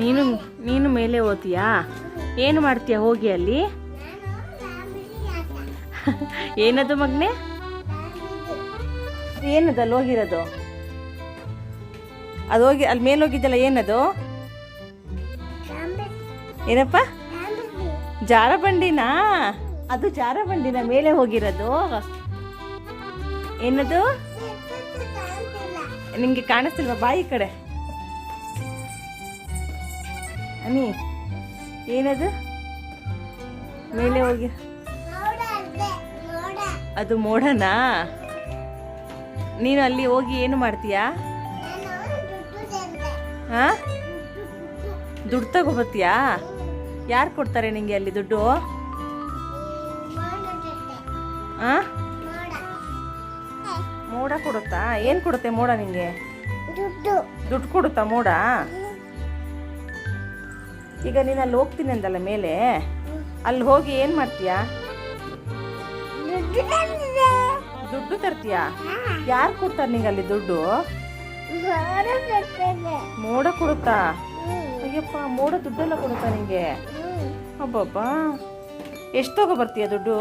ನೀನು ನೀನು ಮೇಲೆ ಓದ್ತೀಯಾ ಏನು ಮಾಡ್ತೀಯ ಹೋಗಿ ಅಲ್ಲಿ? ಏನದು ಮಗ್ನೆ? ಏನದು ಅಲ್ಲಿ ಹೋಗಿರೋದು? ಅದು ಹೋಗಿ, ಅಲ್ಲಿ ಮೇಲೆ ಹೋಗಿದ್ದಲ್ಲ ಏನದು? ಏನಪ್ಪ? ಜಾರ ಬಂಡಿನಾ ಅದು ಜಾರ ಬಂಡಿನ ಮೇಲೆ ಹೋಗಿರೋದು? ಏನದು? ನಿಮಗೆ ಕಾಣಿಸ್ತಿಲ್ವಾ ಬಾಯಿ ಕಡೆ? ಅನಿ ಏನದು? ಮೇಲೆ ಹೋಗಿ. ಅದು ಮೋಡನಾ? ನೀನು ಅಲ್ಲಿ ಹೋಗಿ ಏನು ಮಾಡ್ತೀಯಾ? ಹಾ? ದುಡ್ಡು ತಗೋಬತ್ತೀಯಾ ಯಾರು ಕೊಡ್ತಾರೆ ನಿಂಗೆ ಅಲ್ಲಿ ದುಡ್ಡು? ಆ ಮೋಡ ಕೊಡುತ್ತಾ? ಏನು ಕೊಡುತ್ತೆ ಮೋಡ ನಿಂಗೆ? ದುಡ್ಡು. ದುಡ್ಡು ಕೊಡುತ್ತಾ ಮೋಡ? ಈಗ ನೀನು ಅಲ್ಲಿ ಹೋಗ್ತೀನಿ ಅಂದಲ್ಲ ಮೇಲೆ? ಅಲ್ಲಿ ಹೋಗಿ ಏನು ಮಾಡ್ತೀಯಾ? ದುಡ್ಡು ತರ್ತೀಯಾ? ಯಾರು ಕೊಡ್ತಾರೆ ನಿಂಗೆ ಅಲ್ಲಿ ದುಡ್ಡು? ಮೋಡ ಕೊಡುತ್ತಾ? ಅಯ್ಯಪ್ಪ ಮೋಡ ದುಡ್ಡೆಲ್ಲ ಕೊಡುತ್ತಾ ನಿಂಗೆ? ಅಬ್ಬಬ್ಬ. ಎಷ್ಟು ತಗೋ ಬರ್ತೀಯ ದುಡ್ಡು?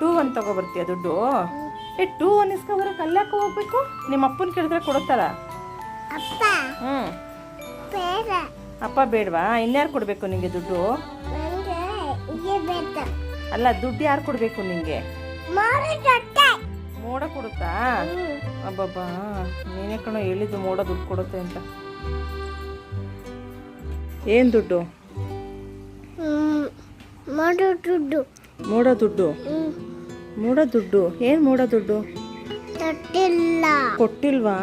ಟೂ ಒನ್ ತಗೋ ಬರ್ತೀಯ ದುಡ್ಡು? ಏ ಟೂ ಒನ್ ಇಸ್ಕೊಬರಕ್ಕೆ ಅಲ್ಲಾಕ ಹೋಗ್ಬೇಕು? ನಿಮ್ಮ ಅಪ್ಪನ ಕೇಳಿದ್ರೆ ಕೊಡುತ್ತಲ್ಲ? ಹ್ಞೂ ಅಪ್ಪ ಬೇಡವಾ? ಇನ್ಯಾರು ಕೊಡಬೇಕು ನಿಮಗೆ ದುಡ್ಡು? ಅಲ್ಲ ದುಡ್ಡು ಯಾರು ಕೊಡಬೇಕು ನಿಮಗೆ ಮೋಡ ಕೊಡುತ್ತಾ? ಅಬ್ಬಬ್ಬಾ ನೀನೇ ಕಣೋ ಹೇಳಿದ್ದು ಮೋಡ ದುಡ್ಡು ಕೊಡುತ್ತೆ ಅಂತ. ಏನು ದುಡ್ಡು? ಮೋಡ ದುಡ್ಡು. ಮೋಡ ದುಡ್ಡು? ಮೋಡ ದುಡ್ಡು? ಏನು ಮೋಡ ದುಡ್ಡು? ಕೊಟ್ಟಿಲ್ವಾ?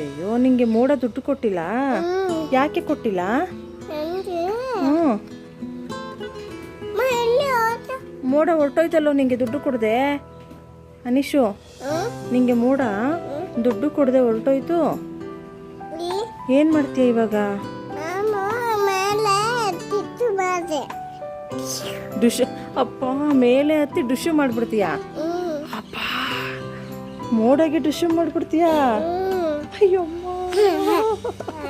ಅಯ್ಯಯ್ಯೋ ನಿಂಗೆ ಮೋಡ ದುಡ್ಡು ಕೊಟ್ಟಿಲ್ಲ? ಯಾಕೆ ಕೊಟ್ಟಿಲ್ಲ? ಮೋಡ ಹೊರಟೋಯ್ತಲ್ಲೋ ನಿಂಗೆ ದುಡ್ಡು ಕೊಡದೆ? ಅನಿಶು ನಿಂಗೆ ಮೋಡ ದುಡ್ಡು ಕೊಡದೆ ಹೊರಟೋಯ್ತು? ಏನು ಮಾಡ್ತೀಯ ಇವಾಗ? ಅಪ್ಪ ಮೇಲೆ ಹತ್ತಿ ಡುಶು ಮಾಡ್ಬಿಡ್ತೀಯಾ? ಅಪ್ಪ ಮೋಡಗೆ ಡುಶು ಮಾಡ್ಬಿಡ್ತೀಯಾ? 有여 운.